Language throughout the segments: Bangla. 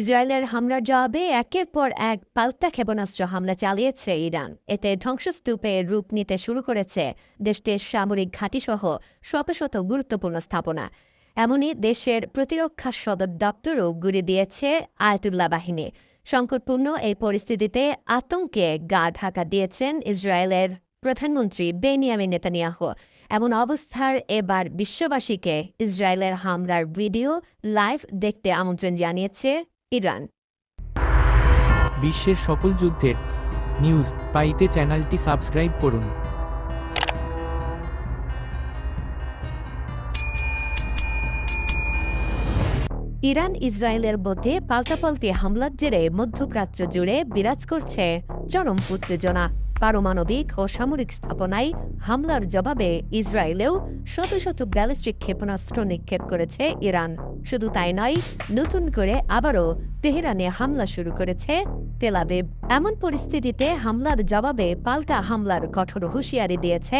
ইসরায়েলের হামলার জবাবে একের পর এক পাল্টা ক্ষেপণাস্ত্র হামলা চালিয়েছে ইরান। এতে ধ্বংসস্তূপে রূপ নিতে শুরু করেছে দেশটির সামরিক ঘাঁটিসহ শত শত গুরুত্বপূর্ণ স্থাপনা। এমনই দেশের প্রতিরক্ষা সদর দপ্তরও গুড়ি দিয়েছে আয়াতুল্লাহ বাহিনী। সংকটপূর্ণ এই পরিস্থিতিতে আতঙ্কে গা ঢাকা দিয়েছেন ইসরায়েলের প্রধানমন্ত্রী বেনিয়ামিন নেতানিয়াহ। এমন অবস্থার এবার বিশ্ববাসীকে ইসরায়েলের হামলার ভিডিও লাইভ দেখতে আমন্ত্রণ জানিয়েছে ইরান। বিশ্বের সকল যুদ্ধের নিউজ পাইতে চ্যানেলটি সাবস্ক্রাইব করুন। ইরান ইসরায়েলের মধ্যে পাল্টাপাল্টি হামলার জেরে মধ্যপ্রাচ্য জুড়ে বিরাজ করছে চরম উত্তেজনা। পারমাণবিক ও সামরিক স্থাপনায় হামলার জবাবে ইসরায়েলেও শত শত ব্যালিস্টিক ক্ষেপণাস্ত্র নিক্ষেপ করেছে ইরান। শুধু তাই নয়, নতুন করে আবারও তেহরানে হামলা শুরু করেছে তেলাবিব এমন পরিস্থিতিতে হামলার জবাবে পাল্টা হামলার কঠোর হুঁশিয়ারি দিয়েছে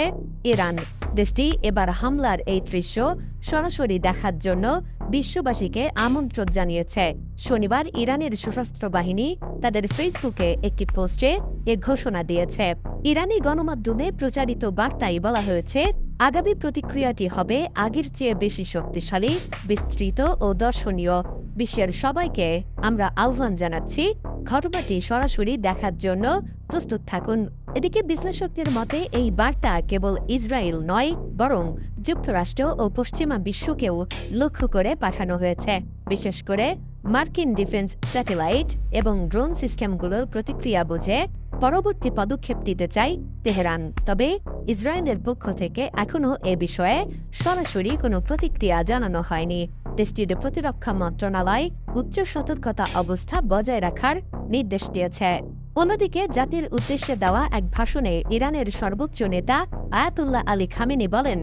ইরান। দেশটি এবার হামলার এই দৃশ্য সরাসরি দেখার জন্য বিশ্ববাসীকে আমন্ত্রণ জানিয়েছে। শনিবার ইরানের সশস্ত্র বাহিনী তাদের ফেসবুকে একটি পোস্টে এ ঘোষণা দিয়েছে। ইরানি গণমাধ্যমে প্রচারিত বার্তায় বলা হয়েছে, আগামী প্রতিক্রিয়াটি হবে আগের চেয়ে বেশি শক্তিশালী, বিস্তৃত ও দর্শনীয়। বিশ্বের সবাইকে আমরা আহ্বান জানাচ্ছি, ঘটনাটি সরাসরি দেখার জন্য প্রস্তুত থাকুন। এদিকে বিশ্লেষকদের মতে, এই বার্তা কেবল ইসরায়েল নয়, বরং যুক্তরাষ্ট্র ও পশ্চিমা বিশ্বকেও লক্ষ্য করে পাঠানো হয়েছে। বিশেষ করে মার্কিন ডিফেন্স স্যাটেলাইট এবং ড্রোন সিস্টেমগুলোর প্রতিক্রিয়া বুঝে, পরবর্তী পদক্ষেপ নিতে চাই তেহরান। তবে ইসরায়েলের পক্ষ থেকে এখনও এ বিষয়ে সরাসরি কোনো প্রতিক্রিয়া জানানো হয়নি। দেশটির প্রতিরক্ষা মন্ত্রণালয় উচ্চ সতর্কতা অবস্থা বজায় রাখার নির্দেশ দিয়েছে। অন্যদিকে জাতির উদ্দেশ্যে দেওয়া এক ভাষণে ইরানের সর্বোচ্চ নেতা আয়াতুল্লাহ আলী খামেনি বলেন,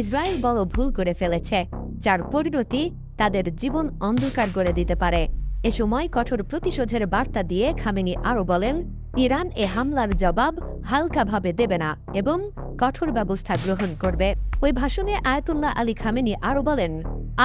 ইসরায়েল বড় ভুল করে ফেলেছে, যার পরিণতি তাদের জীবন অন্ধকার করে দিতে পারে। এ সময় কঠোর প্রতিশোধের বার্তা দিয়ে খামেনি আরও বলেন, ইরান এ হামলার জবাব হালকাভাবে দেবে না এবং কঠোর ব্যবস্থা গ্রহণ করবে। ওই ভাষণে আয়াতুল্লাহ আলী খামেনি আরও বলেন,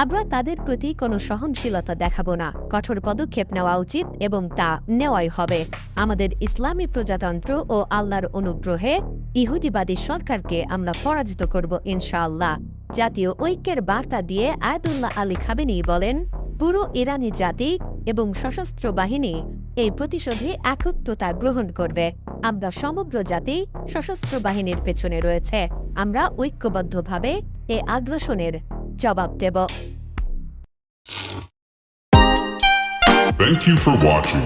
আমরা তাদের প্রতি কোনো সহনশীলতা দেখাব না। কঠোর পদক্ষেপ নেওয়া উচিত এবং তা নেওয়াই হবে। আমাদের ইসলামী প্রজাতন্ত্র ও আল্লাহর অনুগ্রহে ইহুদিবাদী সরকারকে আমরা পরাজিত করব ইনশাআল্লাহ। জাতীয় ঐক্যের বার্তা দিয়ে আয়াতুল্লাহ আলী খাবেনি বলেন, পুরো ইরানি জাতি এবং সশস্ত্র বাহিনী এই প্রতিশোধে একত্রতা গ্রহণ করবে। আমরা সমগ্র জাতি সশস্ত্র বাহিনীর পেছনে রয়েছে আমরা ঐক্যবদ্ধভাবে এ আগ্রাসনের জবাব দেব Thank you for watching.